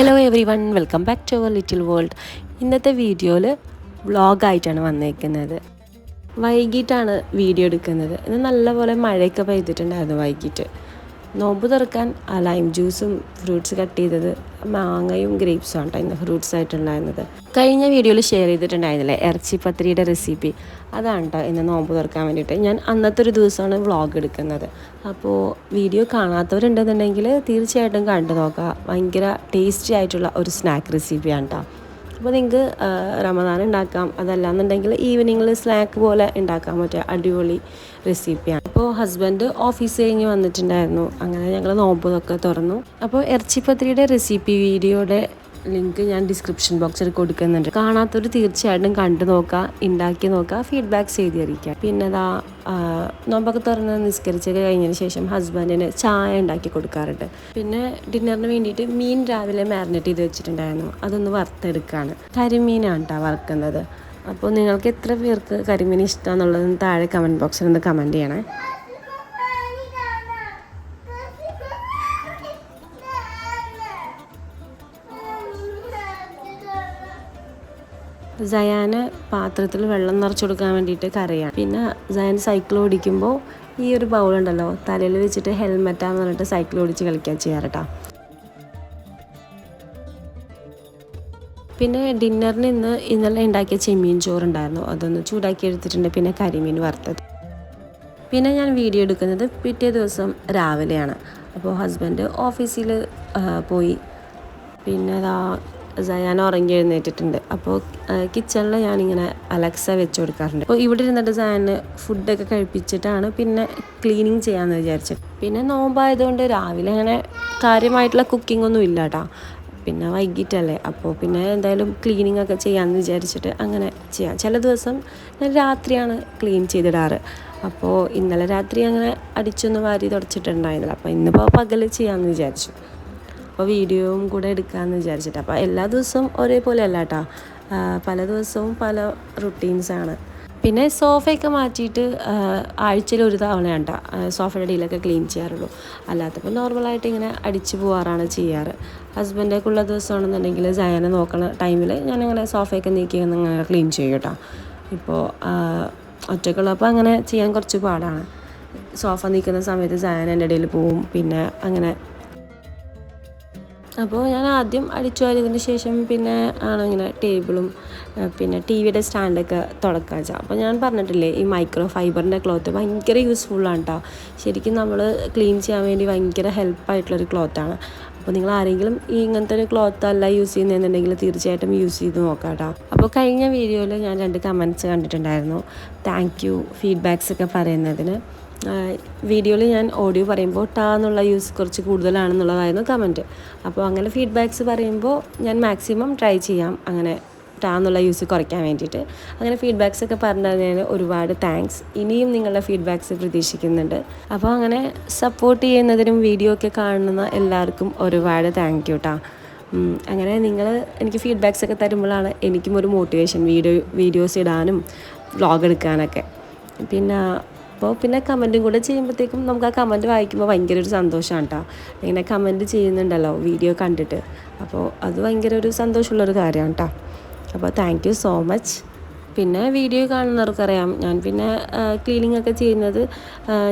Hello everyone welcome back to our little world ഇന്നത്തെ വീഡിയോയിൽ വ്ളോഗായിട്ടാണ് വന്നേക്കുന്നത്. വൈകിട്ടാണ് വീഡിയോ എടുക്കുന്നത്. ഇന്ന് നല്ലപോലെ മഴയൊക്കെ പെയ്തിട്ടുണ്ടായിരുന്നു വൈകിട്ട്. നോമ്പ് തുറക്കാൻ ആ ലൈം ജ്യൂസും ഫ്രൂട്ട്സ് കട്ട് ചെയ്തത് മാങ്ങയും ഗ്രേപ്സും ആണ് ഇന്ന് ഫ്രൂട്ട്സ് ആയിട്ടുണ്ടായിരുന്നത്. കഴിഞ്ഞ വീഡിയോയിൽ ഷെയർ ചെയ്തിട്ടുണ്ടായിരുന്നില്ലേ ഇറച്ചി പത്രിയുടെ റെസിപ്പി അതാണ് കേട്ടോ ഇന്ന് നോമ്പ് തുറക്കാൻ വേണ്ടിയിട്ട്. ഞാൻ അന്നത്തെ ഒരു ദിവസമാണ് വ്ളോഗ് എടുക്കുന്നത്. അപ്പോൾ വീഡിയോ കാണാത്തവരുണ്ടെന്നുണ്ടെങ്കിൽ തീർച്ചയായിട്ടും കണ്ടു നോക്കുക. ഭയങ്കര ടേസ്റ്റി ആയിട്ടുള്ള ഒരു സ്നാക്ക് റെസിപ്പിയാണ് കേട്ടോ അപ്പോൾ നിങ്ങൾക്ക് റമദാൻ ഉണ്ടാക്കാം അതല്ലാന്നുണ്ടെങ്കിൽ ഈവനിങ്ങിൽ സ്നാക്ക് പോലെ ഉണ്ടാക്കാൻ പറ്റുക അടിപൊളി റെസിപ്പിയാണ് അപ്പോൾ ഹസ്ബൻഡ് ഓഫീസ് കഴിഞ്ഞ് വന്നിട്ടുണ്ടായിരുന്നു. അങ്ങനെ ഞങ്ങൾ നോമ്പതൊക്കെ തുറന്നു. അപ്പോൾ ഇറച്ചിപ്പത്രിയുടെ റെസിപ്പി വീഡിയോയുടെ ലിങ്ക് ഞാൻ ഡിസ്ക്രിപ്ഷൻ ബോക്സിൽ കൊടുക്കുന്നുണ്ട്. കാണാത്തവർ തീർച്ചയായിട്ടും കണ്ടു നോക്കുക ഉണ്ടാക്കി നോക്കുക ഫീഡ്ബാക്ക്സ് ചെയ്ത് അറിയിക്കുക പിന്നെ അതാ നോമ്പൊക്കെ തുറന്ന് നിസ്കരിച്ചൊക്കെ കഴിഞ്ഞതിന് ശേഷം ഹസ്ബൻഡിന് ചായ ഉണ്ടാക്കി കൊടുക്കാറുണ്ട്. പിന്നെ ഡിന്നറിന് വേണ്ടിയിട്ട് മീൻ രാവിലെ മാരിനേറ്റ് ചെയ്ത് വെച്ചിട്ടുണ്ടായിരുന്നു. അതൊന്ന് വറുത്തെടുക്കുകയാണ് കരിമീനാണ് കേട്ടോ വറുക്കുന്നത്. അപ്പോൾ നിങ്ങൾക്ക് എത്ര പേർക്ക് കരിമീൻ ഇഷ്ടമാണെന്നുള്ളത് താഴെ കമന്റ് ബോക്സിൽ ഒന്ന് കമന്റ് ചെയ്യണേ. സയാന് പാത്രത്തിൽ വെള്ളം നിറച്ചു കൊടുക്കാൻ വേണ്ടിയിട്ട് കരയാണ്. പിന്നെ സയാൻ സൈക്കിൾ ഓടിക്കുമ്പോൾ ഈ ഒരു ബൗൾ ഉണ്ടല്ലോ തലയിൽ വെച്ചിട്ട് ഹെൽമെറ്റാന്ന് പറഞ്ഞിട്ട് സൈക്കിൾ ഓടിച്ച് കളിക്കാൻ ചെയ്യാറട്ടാ. പിന്നെ ഡിന്നറിന് ഇന്ന് ഇന്നലെ ഉണ്ടാക്കിയ ചെമ്മീൻ ചോറുണ്ടായിരുന്നു അതൊന്ന് ചൂടാക്കി എടുത്തിട്ടുണ്ട് പിന്നെ കരിമീൻ വറുത്തത്. പിന്നെ ഞാൻ വീഡിയോ എടുക്കുന്നത് പിറ്റേ ദിവസം രാവിലെയാണ്. അപ്പോൾ ഹസ്ബൻഡ് ഓഫീസിൽ പോയി. പിന്നെ ഞാൻ ഉറങ്ങി എഴുന്നേറ്റിട്ടുണ്ട്. അപ്പോൾ കിച്ചണിൽ ഞാനിങ്ങനെ അലക്സ വെച്ച് കൊടുക്കാറുണ്ട്. അപ്പോൾ ഇവിടെ ഇരുന്നിട്ട് സയാന് ഫുഡൊക്കെ കഴിപ്പിച്ചിട്ടാണ് പിന്നെ ക്ലീനിങ് ചെയ്യാമെന്ന് വിചാരിച്ചത്. പിന്നെ നോമ്പായതുകൊണ്ട് രാവിലെ അങ്ങനെ കാര്യമായിട്ടുള്ള കുക്കിംഗ് ഒന്നും ഇല്ല കേട്ടോ പിന്നെ വൈകിട്ടല്ലേ. അപ്പോൾ പിന്നെ എന്തായാലും ക്ലീനിങ് ഒക്കെ ചെയ്യാമെന്ന് വിചാരിച്ചിട്ട് അങ്ങനെ ചെയ്യാം. ചില ദിവസം ഞാൻ രാത്രിയാണ് ക്ലീൻ ചെയ്തിടാറ്. അപ്പോൾ ഇന്നലെ രാത്രി അങ്ങനെ അടിച്ചൊന്ന് വാരി തുടച്ചിട്ടുണ്ടായിരുന്നില്ല. അപ്പോൾ ഇന്നിപ്പോൾ പകൽ ചെയ്യാമെന്ന് വിചാരിച്ചു. അപ്പോൾ വീഡിയോയും കൂടെ എടുക്കാമെന്ന് വിചാരിച്ചിട്ട്. അപ്പോൾ എല്ലാ ദിവസവും ഒരേപോലെ അല്ല കേട്ടോ പല ദിവസവും പല റുട്ടീൻസാണ് പിന്നെ സോഫയൊക്കെ മാറ്റിയിട്ട് ആഴ്ചയിൽ ഒരു തവണ കേട്ടോ സോഫയുടെ അടിയിലൊക്കെ ക്ലീൻ ചെയ്യാറുള്ളൂ. അല്ലാത്തപ്പോൾ നോർമലായിട്ട് ഇങ്ങനെ അടിച്ചു പോവാറാണ് ചെയ്യാറ്. ഹസ്ബൻഡൊക്കെ ഉള്ള ദിവസമാണെന്നുണ്ടെങ്കിൽ ജയനെ നോക്കണ ടൈമിൽ ഞാനിങ്ങനെ സോഫയൊക്കെ നീക്കി അങ്ങനെ ക്ലീൻ ചെയ്യും കേട്ടോ ഇപ്പോൾ ഒറ്റക്കുള്ളപ്പോൾ അങ്ങനെ ചെയ്യാൻ കുറച്ച് പാടാണ്. സോഫ നീക്കുന്ന സമയത്ത് ജയൻ എന്റെ ഇടയിൽ പോവും. പിന്നെ അങ്ങനെ അപ്പോൾ ഞാൻ ആദ്യം അടിച്ചു വാരിയതിന് ശേഷം പിന്നെ ആണ് ഇങ്ങനെ ടേബിളും പിന്നെ ടി വിയുടെ സ്റ്റാൻഡൊക്കെ തുടക്കാൻ വെച്ചാൽ അപ്പോൾ ഞാൻ പറഞ്ഞിട്ടില്ലേ ഈ മൈക്രോ ഫൈബറിന്റെ ക്ലോത്ത് ഭയങ്കര യൂസ്ഫുള്ളാണ് കേട്ടോ ശരിക്കും നമ്മൾ ക്ലീൻ ചെയ്യാൻ വേണ്ടി ഭയങ്കര ഹെൽപ്പായിട്ടുള്ളൊരു ക്ലോത്താണ്. അപ്പോൾ നിങ്ങൾ ആരെങ്കിലും ഈ ഇങ്ങനത്തെ ഒരു ക്ലോത്ത് അല്ല യൂസ് ചെയ്യുന്നതെന്നുണ്ടെങ്കിൽ തീർച്ചയായിട്ടും യൂസ് ചെയ്ത് നോക്കാം കേട്ടോ അപ്പോൾ കഴിഞ്ഞ വീഡിയോയിൽ ഞാൻ രണ്ട് കമന്റ്സ് കണ്ടിട്ടുണ്ടായിരുന്നു. താങ്ക് യു ഫീഡ്ബാക്സ് ഒക്കെ പറയുന്നതിന്. വീഡിയോയിൽ ഞാൻ ഓഡിയോ പറയുമ്പോൾ ടാ എന്നുള്ള യൂസ് കുറച്ച് കൂടുതലാണെന്നുള്ളതായിരുന്നു കമന്റ്. അപ്പോൾ അങ്ങനെ ഫീഡ്ബാക്ക്സ് പറയുമ്പോൾ ഞാൻ മാക്സിമം ട്രൈ ചെയ്യാം അങ്ങനെ ടാ എന്നുള്ള യൂസ് കുറയ്ക്കാൻ വേണ്ടിയിട്ട്. അങ്ങനെ ഫീഡ്ബാക്സ് ഒക്കെ പറഞ്ഞതിന് ഒരുപാട് താങ്ക്സ്. ഇനിയും നിങ്ങളുടെ ഫീഡ്ബാക്സ് പ്രതീക്ഷിക്കുന്നുണ്ട്. അപ്പോൾ അങ്ങനെ സപ്പോർട്ട് ചെയ്യുന്നതിനും വീഡിയോ ഒക്കെ കാണുന്ന എല്ലാവർക്കും ഒരുപാട് താങ്ക് യു കേട്ടോ അങ്ങനെ നിങ്ങൾ എനിക്ക് ഫീഡ്ബാക്സ് ഒക്കെ തരുമ്പോഴാണ് എനിക്കും ഒരു മോട്ടിവേഷൻ വീഡിയോ വീഡിയോസ് ഇടാനും വ്ളോഗ് എടുക്കാനൊക്കെ. പിന്നെ അപ്പോൾ പിന്നെ കമന്റും കൂടെ ചെയ്യുമ്പോഴത്തേക്കും നമുക്ക് ആ കമന്റ് വായിക്കുമ്പോൾ ഭയങ്കര ഒരു സന്തോഷമാണ് കേട്ടോ ഇങ്ങനെ കമന്റ് ചെയ്യുന്നുണ്ടല്ലോ വീഡിയോ കണ്ടിട്ട്. അപ്പോൾ അത് ഭയങ്കര ഒരു സന്തോഷമുള്ളൊരു കാര്യമാണ് കേട്ടോ അപ്പോൾ താങ്ക് യു സോ മച്ച് പിന്നെ വീഡിയോ കാണുന്നവർക്കറിയാം ഞാൻ പിന്നെ ക്ലീനിങ് ഒക്കെ ചെയ്യുന്നത്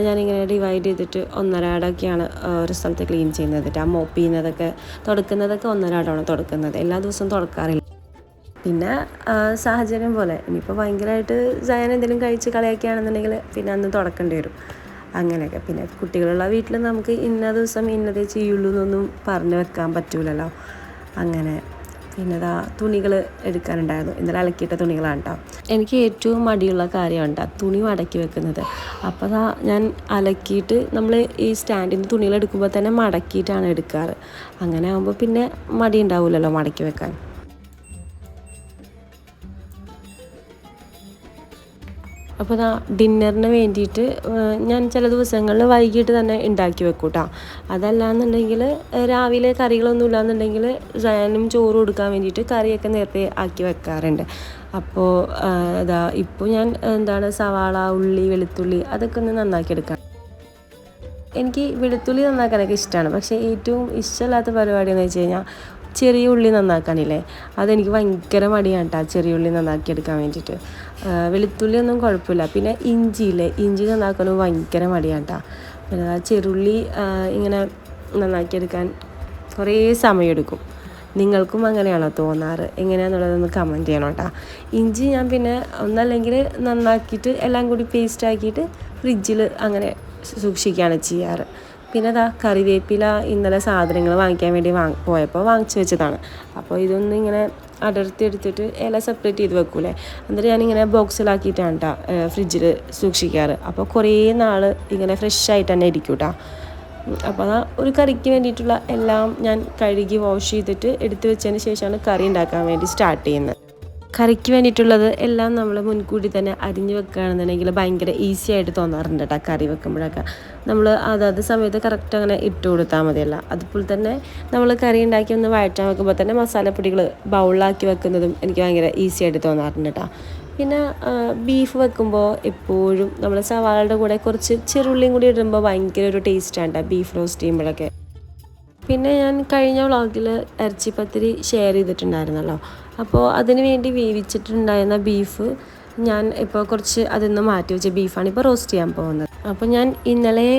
ഞാനിങ്ങനെ ഡിവൈഡ് ചെയ്തിട്ട് ഒന്നരാടൊക്കെയാണ് ഒരു സ്ഥലത്ത് ക്ലീൻ ചെയ്യുന്നത് ആ മോപ്പ് ചെയ്യുന്നതൊക്കെ തുടക്കുന്നതൊക്കെ ഒന്നരാടമാണ് തുടക്കുന്നത്. എല്ലാ ദിവസവും തുടക്കാറില്ല. പിന്നെ സാഹചര്യം പോലെ. ഇനിയിപ്പോൾ ഭയങ്കരമായിട്ട് സയൻ എന്തെങ്കിലും കഴിച്ച് കളയൊക്കെയാണെന്നുണ്ടെങ്കിൽ പിന്നെ അന്ന് തുടക്കേണ്ടി വരും. അങ്ങനെയൊക്കെ. പിന്നെ കുട്ടികളുള്ള വീട്ടിൽ നമുക്ക് ഇന്ന ദിവസം ഇന്നതേ ചെയ്യുള്ളൂ എന്നൊന്നും പറഞ്ഞു വെക്കാൻ പറ്റൂലല്ലോ. അങ്ങനെ. പിന്നെ അതാ തുണികൾ എടുക്കാനുണ്ടായിരുന്നു. ഇന്നലെ അലക്കിയിട്ട തുണികളാണ് കേട്ടോ എനിക്ക് ഏറ്റവും മടിയുള്ള കാര്യമാണ് കേട്ടോ തുണി മടക്കി വെക്കുന്നത്. അപ്പോൾ അതാ ഞാൻ അലക്കിയിട്ട് നമ്മൾ ഈ സ്റ്റാൻഡിന്റെ തുണികൾ എടുക്കുമ്പോൾ തന്നെ മടക്കിയിട്ടാണ് എടുക്കാറ്. അങ്ങനെ ആകുമ്പോൾ പിന്നെ മടി ഉണ്ടാവില്ലല്ലോ മടക്കി വെക്കാൻ. അപ്പോൾ ഇതാ ഡിന്നറിന് വേണ്ടിയിട്ട് ഞാൻ ചില ദിവസങ്ങളിൽ വൈകിട്ട് തന്നെ ഉണ്ടാക്കി വെക്കും കേട്ടോ അതല്ലാന്നുണ്ടെങ്കിൽ രാവിലെ കറികളൊന്നും ഇല്ലാന്നുണ്ടെങ്കിൽ സാനും ചോറ് കൊടുക്കാൻ വേണ്ടിയിട്ട് കറിയൊക്കെ നേരത്തെ ആക്കി വെക്കാറുണ്ട്. അപ്പോൾ ഇതാ ഇപ്പോൾ ഞാൻ എന്താണ് സവാള ഉള്ളി വെളുത്തുള്ളി അതൊക്കെ ഒന്ന് നന്നാക്കി എടുക്കാം. എനിക്ക് വെളുത്തുള്ളി നന്നാക്കാനൊക്കെ ഇഷ്ടമാണ് പക്ഷേ ഏറ്റവും ഇഷ്ടമില്ലാത്ത പരിപാടി എന്ന് വെച്ച് കഴിഞ്ഞാൽ ചെറിയ ഉള്ളി നന്നാക്കാനില്ലേ? അതെനിക്ക് ഭയങ്കര മടിയാണ് കേട്ടോ ചെറിയ ഉള്ളി നന്നാക്കിയെടുക്കാൻ വേണ്ടിയിട്ട്. വെളുത്തുള്ളി ഒന്നും കുഴപ്പമില്ല. പിന്നെ ഇഞ്ചി ഇഞ്ചിയില്ലേ ഇഞ്ചി നന്നാക്കാനും ഭയങ്കര മടിയാണ് കേട്ടോ പിന്നെ ചെറുള്ളി ഇങ്ങനെ നന്നാക്കിയെടുക്കാൻ കുറേ സമയമെടുക്കും. നിങ്ങൾക്കും അങ്ങനെയാണോ തോന്നാറ്? എങ്ങനെയാണെന്നുള്ളതൊന്ന് കമന്റ് ചെയ്യണം കേട്ടോ ഇഞ്ചി ഞാൻ പിന്നെ ഒന്നല്ലെങ്കിൽ നന്നാക്കിയിട്ട് എല്ലാം കൂടി പേസ്റ്റ് ആക്കിയിട്ട് ഫ്രിഡ്ജിൽ അങ്ങനെ സൂക്ഷിക്കുകയാണ് ചെയ്യാറ്. പിന്നെ അതാ കറിവേപ്പില ഇന്നലെ സാധനങ്ങൾ വാങ്ങിക്കാൻ വേണ്ടി വാങ് പോയപ്പോൾ വാങ്ങിച്ചു വെച്ചതാണ്. അപ്പോൾ ഇതൊന്നും ഇങ്ങനെ അടർത്തി എടുത്തിട്ട് ഇല സെപ്പറേറ്റ് ചെയ്ത് വെക്കൂലേ? എന്നിട്ട് ഞാനിങ്ങനെ ബോക്സിലാക്കിയിട്ടാണ് കേട്ടോ ഫ്രിഡ്ജിൽ സൂക്ഷിക്കാറ്. അപ്പോൾ കുറേ നാൾ ഇങ്ങനെ ഫ്രഷ് ആയിട്ട് തന്നെ ഇരിക്കും കേട്ടോ അപ്പോൾ അതാ ഒരു കറിക്ക് വേണ്ടിയിട്ടുള്ള എല്ലാം ഞാൻ കഴുകി വാഷ് ചെയ്തിട്ട് എടുത്തു വെച്ചതിന് ശേഷമാണ് കറി ഉണ്ടാക്കാൻ വേണ്ടി സ്റ്റാർട്ട് ചെയ്യുന്നത്. കറിക്ക് വേണ്ടിയിട്ടുള്ളത് എല്ലാം നമ്മൾ മുൻകൂട്ടി തന്നെ അരിഞ്ഞ് വെക്കുകയാണെന്നുണ്ടെങ്കിൽ ഭയങ്കര ഈസി ആയിട്ട് തോന്നാറുണ്ട് കേട്ടോ കറി വെക്കുമ്പോഴൊക്കെ. നമ്മൾ അതാത് സമയത്ത് കറക്റ്റ് അങ്ങനെ ഇട്ട് കൊടുത്താൽ മതിയല്ല. അതുപോലെ തന്നെ നമ്മൾ കറി ഉണ്ടാക്കി ഒന്ന് വഴറ്റാൻ വെക്കുമ്പോൾ തന്നെ മസാലപ്പൊടികൾ ബൗളിലാക്കി വെക്കുന്നതും എനിക്ക് ഭയങ്കര ഈസി ആയിട്ട് തോന്നാറുണ്ട് കേട്ടോ പിന്നെ ബീഫ് വെക്കുമ്പോൾ എപ്പോഴും നമ്മൾ സവാളയുടെ കൂടെ കുറച്ച് ചെറുള്ളിയും കൂടി ഇടുമ്പോൾ ഭയങ്കര ഒരു ടേസ്റ്റാണ് കേട്ടോ ബീഫ് റോസ്റ്റ് ചെയ്യുമ്പോഴൊക്കെ. പിന്നെ ഞാൻ കഴിഞ്ഞ വ്ളോഗിൽ ഇറച്ചിപ്പത്തിരി ഷെയർ ചെയ്തിട്ടുണ്ടായിരുന്നല്ലോ. അപ്പോൾ അതിന് വേണ്ടി വേവിച്ചിട്ടുണ്ടായിരുന്ന ബീഫ് ഞാൻ ഇപ്പോൾ കുറച്ച് അതിൽ നിന്ന് മാറ്റി വെച്ച ബീഫാണ് ഇപ്പോൾ റോസ്റ്റ് ചെയ്യാൻ പോകുന്നത്. അപ്പോൾ ഞാൻ ഇന്നലെ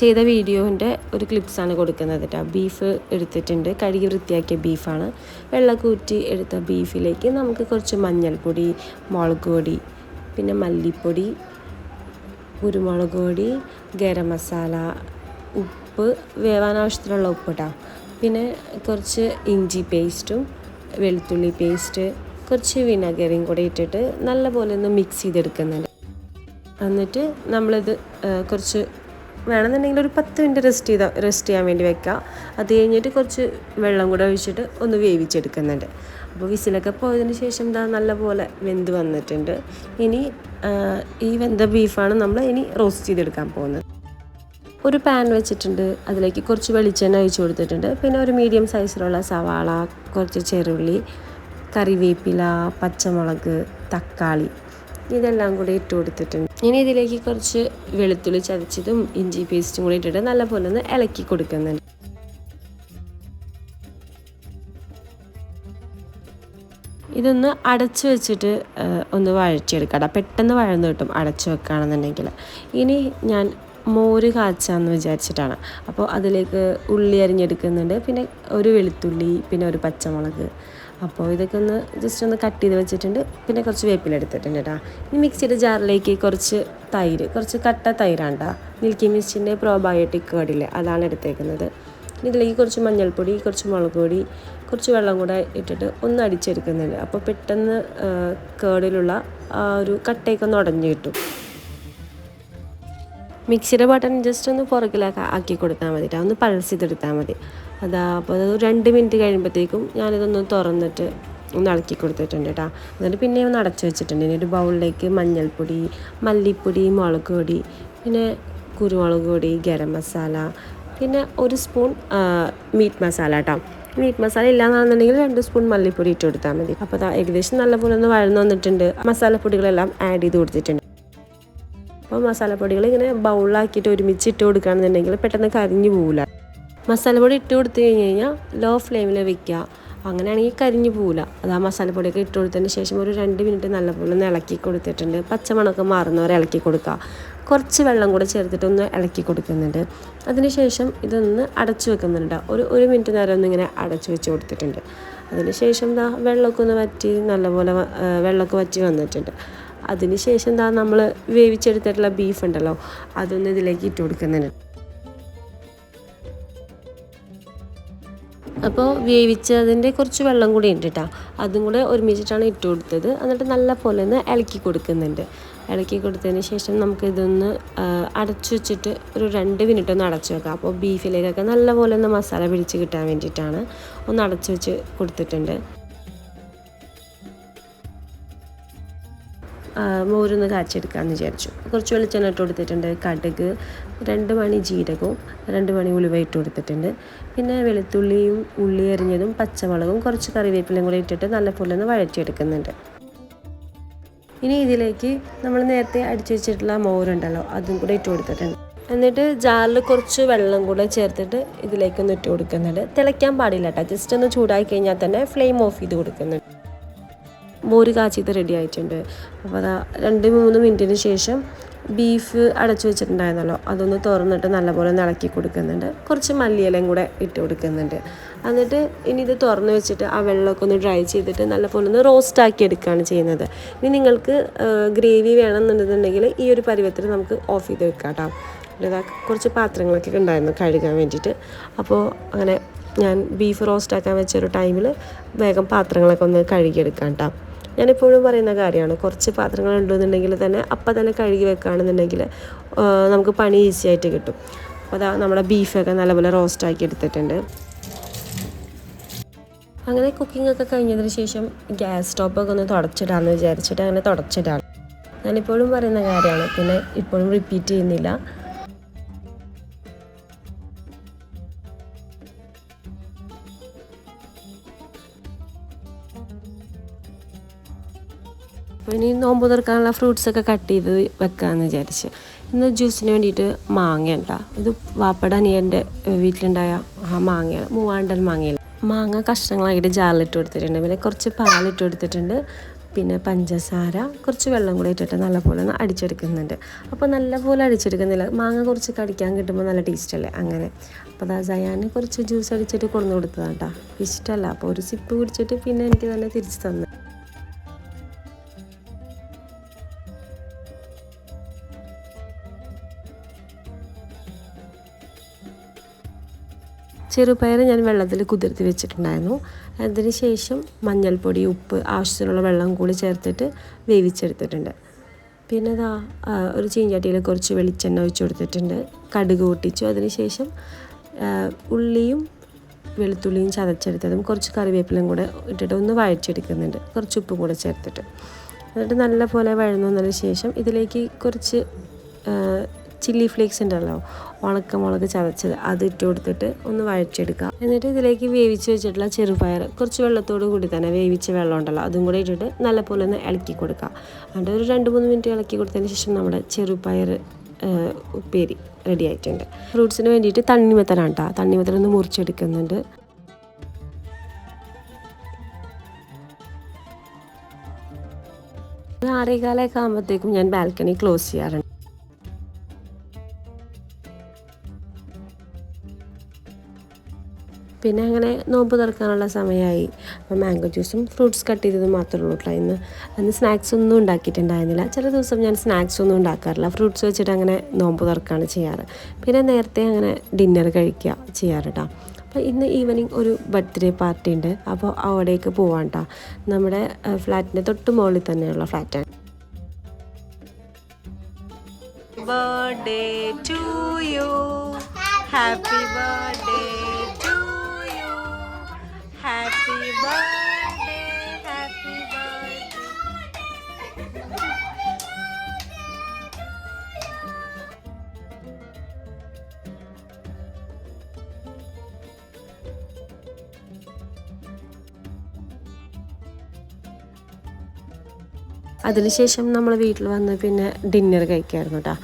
ചെയ്ത വീഡിയോന്റെ ഒരു ക്ലിപ്സാണ് കൊടുക്കുന്നത് കേട്ടോ ബീഫ് എടുത്തിട്ടുണ്ട് കഴുകി വൃത്തിയാക്കിയ ബീഫാണ് വെള്ളക്കൂറ്റി എടുത്ത ബീഫിലേക്ക് നമുക്ക് കുറച്ച് മഞ്ഞൾപ്പൊടി മുളക് പൊടി പിന്നെ മല്ലിപ്പൊടി കുരുമുളക് പൊടി ഗരം മസാല ഉപ്പ് വേവാൻ ആവശ്യത്തിനുള്ള ഉപ്പ് കേട്ടോ പിന്നെ കുറച്ച് ഇഞ്ചി പേസ്റ്റും വെളുത്തുള്ളി പേസ്റ്റ് കുറച്ച് വിനാഗിരിയും കൂടെ ഇട്ടിട്ട് നല്ലപോലെ ഒന്ന് മിക്സ് ചെയ്തെടുക്കുന്നുണ്ട്. എന്നിട്ട് നമ്മളിത് കുറച്ച് വേണമെന്നുണ്ടെങ്കിൽ ഒരു പത്ത് മിനിറ്റ് റെസ്റ്റ് ചെയ്ത റെസ്റ്റ് ചെയ്യാൻ വേണ്ടി വെക്കുക അത് കഴിഞ്ഞിട്ട് കുറച്ച് വെള്ളം കൂടെ ഒഴിച്ചിട്ട് ഒന്ന് വേവിച്ചെടുക്കുന്നുണ്ട്. അപ്പോൾ വിസിലൊക്കെ പോയതിന് ശേഷം ഇതാ നല്ലപോലെ വെന്ത് വന്നിട്ടുണ്ട്. ഇനി ഈ വെന്ത ബീഫാണ് നമ്മൾ ഇനി റോസ്റ്റ് ചെയ്തെടുക്കാൻ പോകുന്നത്. ഒരു പാൻ വെച്ചിട്ടുണ്ട്. അതിലേക്ക് കുറച്ച് വെളിച്ചെണ്ണ ഒഴിച്ച് കൊടുത്തിട്ടുണ്ട്. പിന്നെ ഒരു മീഡിയം സൈസിലുള്ള സവാള കുറച്ച് ചെറുള്ളി കറിവേപ്പില പച്ചമുളക് തക്കാളി ഇതെല്ലാം കൂടി ഇട്ട് കൊടുത്തിട്ടുണ്ട്. ഇനി ഇതിലേക്ക് കുറച്ച് വെളുത്തുള്ളി ചതച്ചതും ഇഞ്ചി പേസ്റ്റും കൂടി ഇട്ടിട്ട് നല്ലപോലെ ഒന്ന് ഇളക്കി കൊടുക്കുന്നുണ്ട്. ഇതൊന്ന് അടച്ചു വെച്ചിട്ട് ഒന്ന് വഴറ്റിയെടുക്കാം പെട്ടെന്ന് വഴന്ന് കിട്ടും അടച്ചു വെക്കുകയാണെന്നുണ്ടെങ്കിൽ. ഇനി ഞാൻ മോര് കാച്ചാന്ന് വിചാരിച്ചിട്ടാണ്. അപ്പോൾ അതിലേക്ക് ഉള്ളി അരിഞ്ഞെടുക്കുന്നുണ്ട്. പിന്നെ ഒരു വെളുത്തുള്ളി പിന്നെ ഒരു പച്ചമുളക്. അപ്പോൾ ഇതൊക്കെ ഒന്ന് ജസ്റ്റ് ഒന്ന് കട്ട് ചെയ്ത് വെച്ചിട്ടുണ്ട്. പിന്നെ കുറച്ച് വേപ്പില എടുത്തിട്ടുണ്ട് കേട്ടോ ഇനി മിക്സിയുടെ ജാറിലേക്ക് കുറച്ച് തൈര് കുറച്ച് കട്ട തൈരാണ് കേട്ടോ മിൽക്കി മിസ്റ്റിന്റെ പ്രോബയോട്ടിക് കേടില്ലേ അതാണ് എടുത്തേക്കുന്നത്. ഇതിലേക്ക് കുറച്ച് മഞ്ഞൾപ്പൊടി കുറച്ച് മുളക് പൊടി കുറച്ച് വെള്ളം കൂടെ ഇട്ടിട്ട് ഒന്ന് അടിച്ചെടുക്കുന്നുണ്ട്. അപ്പോൾ പെട്ടെന്ന് കേടിലുള്ള ആ ഒരു കട്ടയൊക്കെ ഒന്ന് ഉടഞ്ഞു കിട്ടും. മിക്സിയുടെ ബട്ടൺ ജസ്റ്റ് ഒന്ന് പുറകിലൊക്കെ ആക്കി കൊടുത്താൽ മതി ഒന്ന് പൾസ് ചെയ്തെടുത്താൽ മതി. അതാ അപ്പോൾ അത് രണ്ട് മിനിറ്റ് കഴിയുമ്പോഴത്തേക്കും ഞാനിതൊന്ന് തുറന്നിട്ട് ഒന്ന് ഇളക്കി കൊടുത്തിട്ടുണ്ട് കേട്ടോ എന്നിട്ട് പിന്നെ ഒന്ന് അടച്ചു വെച്ചിട്ടുണ്ട്. ഇനി ഒരു ബൗളിലേക്ക് മഞ്ഞൾപ്പൊടി മല്ലിപ്പൊടി മുളക് പൊടി പിന്നെ കുരുമുളക് പൊടി ഗരം മസാല പിന്നെ ഒരു സ്പൂൺ മീറ്റ് മസാല കേട്ടോ മീറ്റ് മസാല ഇല്ലാന്നാണെന്നുണ്ടെങ്കിൽ രണ്ട് സ്പൂൺ മല്ലിപ്പൊടി ഇട്ട് കൊടുത്താൽ മതി. അപ്പോൾ ഏകദേശം നല്ലപോലെ ഒന്ന് വഴന്ന് വന്നിട്ടുണ്ട്. മസാലപ്പൊടികളെല്ലാം ആഡ് ചെയ്ത് കൊടുത്തിട്ടുണ്ട്. അപ്പോൾ മസാലപ്പൊടികൾ ഇങ്ങനെ ബൗളിലാക്കിയിട്ട് ഒരുമിച്ച് ഇട്ട് കൊടുക്കുകയാണെന്നുണ്ടെങ്കിൽ പെട്ടെന്ന് കരിഞ്ഞു പോവില്ല. മസാലപ്പൊടി ഇട്ട് കൊടുത്തു കഴിഞ്ഞ് കഴിഞ്ഞാൽ ലോ ഫ്ലെയിമിൽ വെക്കുക. അങ്ങനെയാണെങ്കിൽ കരിഞ്ഞു പോവില്ല. അത് ആ മസാലപ്പൊടിയൊക്കെ ഇട്ട് കൊടുത്തതിന് ശേഷം ഒരു രണ്ട് മിനിറ്റ് നല്ലപോലെ ഒന്ന് ഇളക്കി കൊടുത്തിട്ടുണ്ട്. പച്ചമണമൊക്കെ മാറുന്നവരെ ഇളക്കി കൊടുക്കുക. കുറച്ച് വെള്ളം കൂടെ ചേർത്തിട്ട് ഒന്ന് ഇളക്കി കൊടുക്കുന്നുണ്ട്. അതിനുശേഷം ഇതൊന്ന് അടച്ചു വെക്കുന്നുണ്ട്. ഒരു ഒരു മിനിറ്റ് നേരം ഒന്ന് ഇങ്ങനെ അടച്ചു വെച്ച് കൊടുത്തിട്ടുണ്ട്. അതിനുശേഷം ദാ വെള്ളമൊക്കെ ഒന്ന് വറ്റി നല്ലപോലെ വെള്ളമൊക്കെ വറ്റി വന്നിട്ടുണ്ട്. അതിനുശേഷം എന്താ നമ്മൾ വേവിച്ചെടുത്തിട്ടുള്ള ബീഫ് ഉണ്ടല്ലോ അതൊന്ന് ഇതിലേക്ക് ഇട്ട് കൊടുക്കുന്നുണ്ട്. അപ്പോൾ വേവിച്ചതിന്റെ കുറച്ച് വെള്ളം കൂടി ഉണ്ട് കേട്ടോ അതും കൂടെ ഒരുമിച്ചിട്ടാണ് ഇട്ട് കൊടുത്തത്. എന്നിട്ട് നല്ല പോലെ ഒന്ന് ഇളക്കി കൊടുക്കുന്നുണ്ട്. ഇളക്കി കൊടുത്തതിന് ശേഷം നമുക്കിതൊന്ന് അടച്ചു വെച്ചിട്ട് ഒരു രണ്ട് മിനിറ്റ് ഒന്ന് അടച്ചു വെക്കാം. അപ്പോൾ ബീഫിലേക്കൊക്കെ നല്ല പോലെ ഒന്ന് മസാല പിടിച്ച് കിട്ടാൻ വേണ്ടിയിട്ടാണ് ഒന്ന് അടച്ചു വെച്ച് കൊടുത്തിട്ടുണ്ട്. മോരൊന്ന് കാച്ചെടുക്കാമെന്ന് വിചാരിച്ചു. കുറച്ച് വെളിച്ചെണ്ണ ഇട്ട് കൊടുത്തിട്ടുണ്ട് കടുക് രണ്ട് മണി ജീരകവും രണ്ട് മണി ഉലുവ ഇട്ട് കൊടുത്തിട്ടുണ്ട്. പിന്നെ വെളുത്തുള്ളിയും ഉള്ളി അരിഞ്ഞതും പച്ചമുളകും കുറച്ച് കറിവേപ്പിലയും കൂടി ഇട്ടിട്ട് നല്ലപോലെ ഒന്ന് വഴറ്റിയെടുക്കുന്നുണ്ട്. ഇനി ഇതിലേക്ക് നമ്മൾ നേരത്തെ അടിച്ചു വെച്ചിട്ടുള്ള മോരുണ്ടല്ലോ അതും കൂടെ ഇട്ട് കൊടുത്തിട്ടുണ്ട്. എന്നിട്ട് ജാറിൽ കുറച്ച് വെള്ളം കൂടെ ചേർത്തിട്ട് ഇതിലേക്കൊന്ന് ഇട്ട് കൊടുക്കുന്നുണ്ട്. തിളയ്ക്കാൻ പാടില്ല കേട്ടോ ജസ്റ്റ് ഒന്ന് ചൂടാക്കി കഴിഞ്ഞാൽ തന്നെ ഫ്ലെയിം ഓഫ് ചെയ്ത് കൊടുക്കുന്നുണ്ട്. മോര് കാച്ചിയത് റെഡി ആയിട്ടുണ്ട്. അപ്പോൾ അതാ രണ്ട് മൂന്ന് മിനിറ്റിന് ശേഷം ബീഫ് അടച്ചു വെച്ചിട്ടുണ്ടായിരുന്നല്ലോ. അതൊന്ന് തുറന്നിട്ട് നല്ലപോലെ ഇളക്കി കൊടുക്കുന്നുണ്ട്. കുറച്ച് മല്ലിയിലയും കൂടെ ഇട്ട് കൊടുക്കുന്നുണ്ട്. എന്നിട്ട് ഇനി ഇത് തുറന്ന് വെച്ചിട്ട് ആ വെള്ളമൊക്കെ ഒന്ന് ഡ്രൈ ചെയ്തിട്ട് നല്ലപോലെ ഒന്ന് റോസ്റ്റ് ആക്കി എടുക്കുകയാണ് ചെയ്യുന്നത്. ഇനി നിങ്ങൾക്ക് ഗ്രേവി വേണമെന്നുണ്ടെന്നുണ്ടെങ്കിൽ ഈ ഒരു പരുവത്തിൽ നമുക്ക് ഓഫ് ചെയ്ത് വെക്കാം കേട്ടോ. ഇതാ കുറച്ച് പാത്രങ്ങളൊക്കെ ഉണ്ടായിരുന്നു കഴുകാൻ വേണ്ടിയിട്ട്. അപ്പോൾ അങ്ങനെ ഞാൻ ബീഫ് റോസ്റ്റ് ആക്കാൻ വെച്ച ഒരു ടൈമിൽ വേഗം പാത്രങ്ങളൊക്കെ ഒന്ന് കഴുകിയെടുക്കാം കേട്ടോ. ഞാനെപ്പോഴും പറയുന്ന കാര്യമാണ്. കുറച്ച് പാത്രങ്ങൾ ഉണ്ടെന്നുണ്ടെങ്കിൽ തന്നെ അപ്പം തന്നെ കഴുകി വെക്കുകയാണെന്നുണ്ടെങ്കിൽ നമുക്ക് പണി ഈസി ആയിട്ട് കിട്ടും. അപ്പോൾ അതാ നമ്മുടെ ബീഫൊക്കെ നല്ലപോലെ റോസ്റ്റ് ആക്കി എടുത്തിട്ടുണ്ട്. അങ്ങനെ കുക്കിംഗ് ഒക്കെ കഴിഞ്ഞതിന് ശേഷം ഗ്യാസ് സ്റ്റോപ്പൊക്കെ ഒന്ന് തുടച്ചിടാമെന്ന് വിചാരിച്ചിട്ട് അങ്ങനെ തുടച്ചിടാണ്. ഞാനിപ്പോഴും പറയുന്ന കാര്യമാണ്. പിന്നെ ഇപ്പോഴും റിപ്പീറ്റ് ചെയ്യുന്നില്ല. അപ്പോൾ ഇനി നോമ്പ് തീർക്കാനുള്ള ഫ്രൂട്ട്സൊക്കെ കട്ട് ചെയ്ത് വെക്കാമെന്ന് വിചാരിച്ച്. ഇന്ന് ജ്യൂസിന് വേണ്ടിയിട്ട് മാങ്ങ ഉണ്ടാകും ഇത് വാപ്പട അനിയന്റെ വീട്ടിലുണ്ടായ ആ മാങ്ങ മൂവാണ്ടൻ മാങ്ങയില്ല? മാങ്ങ കഷ്ണങ്ങളായിട്ട് ജാറിലിട്ട് കൊടുത്തിട്ടുണ്ട്. പിന്നെ കുറച്ച് പാലിട്ട് കൊടുത്തിട്ടുണ്ട്. പിന്നെ പഞ്ചസാര കുറച്ച് വെള്ളം കൂടി ഇട്ടിട്ട് നല്ലപോലെ ഒന്ന് അടിച്ചെടുക്കുന്നുണ്ട്. അപ്പോൾ നല്ലപോലെ അടിച്ചെടുക്കുന്നില്ല. മാങ്ങ കുറച്ച് കടിക്കാൻ കിട്ടുമ്പോൾ നല്ല ടേസ്റ്റ് അല്ലേ? അങ്ങനെ. അപ്പോൾ അതാ സയാന് കുറച്ച് ജ്യൂസ് അടിച്ചിട്ട് കൊണ്ടു കൊടുത്തതാണ് കേട്ടോ ഇഷ്ടമല്ല അപ്പോൾ ഒരു സിപ്പ് കുടിച്ചിട്ട് പിന്നെ എനിക്ക് തന്നെ തിരിച്ച് തന്നു. ചെറുപയർ ഞാൻ വെള്ളത്തിൽ കുതിർത്തി വെച്ചിട്ടുണ്ടായിരുന്നു. അതിന് ശേഷം മഞ്ഞൾപ്പൊടി ഉപ്പ് ആവശ്യത്തിനുള്ള വെള്ളം കൂടി ചേർത്തിട്ട് വേവിച്ചെടുത്തിട്ടുണ്ട്. പിന്നെ ഇതാ ഒരു ചീഞ്ചട്ടിയിൽ കുറച്ച് വെളിച്ചെണ്ണ ഒഴിച്ചു കൊടുത്തിട്ടുണ്ട്. കടുക് പൊട്ടിച്ചു. അതിന് ശേഷം ഉള്ളിയും വെളുത്തുള്ളിയും ചതച്ചെടുത്തതും കുറച്ച് കറിവേപ്പിലും കൂടെ ഇട്ടിട്ട് ഒന്ന് വഴച്ചെടുക്കുന്നുണ്ട് കുറച്ച് ഉപ്പ് കൂടെ ചേർത്തിട്ട്. എന്നിട്ട് നല്ല പോലെ വന്നതിന് ശേഷം ഇതിലേക്ക് കുറച്ച് ചില്ലി ഫ്ലേക്സ് ഉണ്ടല്ലോ ഉണക്കമുളക് ചതച്ചത് അത് ഇട്ട് കൊടുത്തിട്ട് ഒന്ന് വഴച്ചെടുക്കുക എന്നിട്ട് ഇതിലേക്ക് വേവിച്ച് വെച്ചിട്ടുള്ള ചെറുപയർ കുറച്ച് വെള്ളത്തോട് കൂടി തന്നെ വേവിച്ച വെള്ളം ഉണ്ടല്ലോ അതും കൂടി ഇട്ടിട്ട് നല്ലപോലെ ഒന്ന് ഇളക്കി കൊടുക്കുക. അതുകൊണ്ട് ഒരു രണ്ട് മൂന്ന് മിനിറ്റ് ഇളക്കി കൊടുത്തതിന് ശേഷം നമ്മുടെ ചെറുപയർ ഉപ്പേരി റെഡി ആയിട്ടുണ്ട്. ഫ്രൂട്ട്സിന് വേണ്ടിയിട്ട് തണ്ണിമത്തനാണ് കേട്ടോ. തണ്ണിമത്തൻ ഒന്ന് മുറിച്ചെടുക്കുന്നുണ്ട്. ആറേകാലൊക്കെ ആകുമ്പോഴത്തേക്കും ഞാൻ ബാൽക്കണി ക്ലോസ് ചെയ്യാറുണ്ട്. പിന്നെ അങ്ങനെ നോമ്പ് തുറക്കാനുള്ള സമയമായി. അപ്പോൾ മാംഗോ ജ്യൂസും ഫ്രൂട്ട്സ് കട്ട് ചെയ്തത് മാത്രമേ ഉള്ളൂ കേട്ടോ ഇന്ന് അന്ന് സ്നാക്സ് ഒന്നും ഉണ്ടാക്കിയിട്ടുണ്ടായിരുന്നില്ല. ചില ദിവസം ഞാൻ സ്നാക്സ് ഒന്നും ഉണ്ടാക്കാറില്ല. ഫ്രൂട്ട്സ് വെച്ചിട്ട് അങ്ങനെ നോമ്പ് തുറക്കാണ് ചെയ്യാറ്. പിന്നെ നേരത്തെ അങ്ങനെ ഡിന്നർ കഴിക്കുക ചെയ്യാറ് കേട്ടോ അപ്പോൾ ഇന്ന് ഈവനിങ് ഒരു ബർത്ത്ഡേ പാർട്ടി ഉണ്ട്. അപ്പോൾ അവിടേക്ക് പോവാം കേട്ടോ നമ്മുടെ ഫ്ലാറ്റിന്റെ തൊട്ട് മുകളിൽ തന്നെയുള്ള ഫ്ലാറ്റാണ് birthday to you happy birthday happy birthday happy birthday അതിനുശേഷം നമ്മൾ വീട്ടിൽ വന്ന് പിന്നെ ഡിന്നർ കഴിക്കായിരുന്നു കേട്ടോ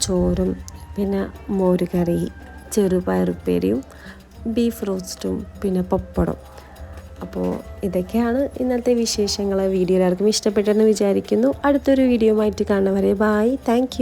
ചോറും പിന്നെ മോരുകറി ചെറുപയറുപ്പേരിയും ബീഫ് റോസ്റ്റും പിന്നെ പപ്പടം. അപ്പോൾ ഇതൊക്കെയാണ് ഇന്നത്തെ വിശേഷങ്ങൾ വീഡിയോ എല്ലാവർക്കും ഇഷ്ടപ്പെട്ടെന്ന് വിചാരിക്കുന്നു. അടുത്തൊരു വീഡിയോ ആയിട്ട് കാണുന്നവരെ ബായ് താങ്ക്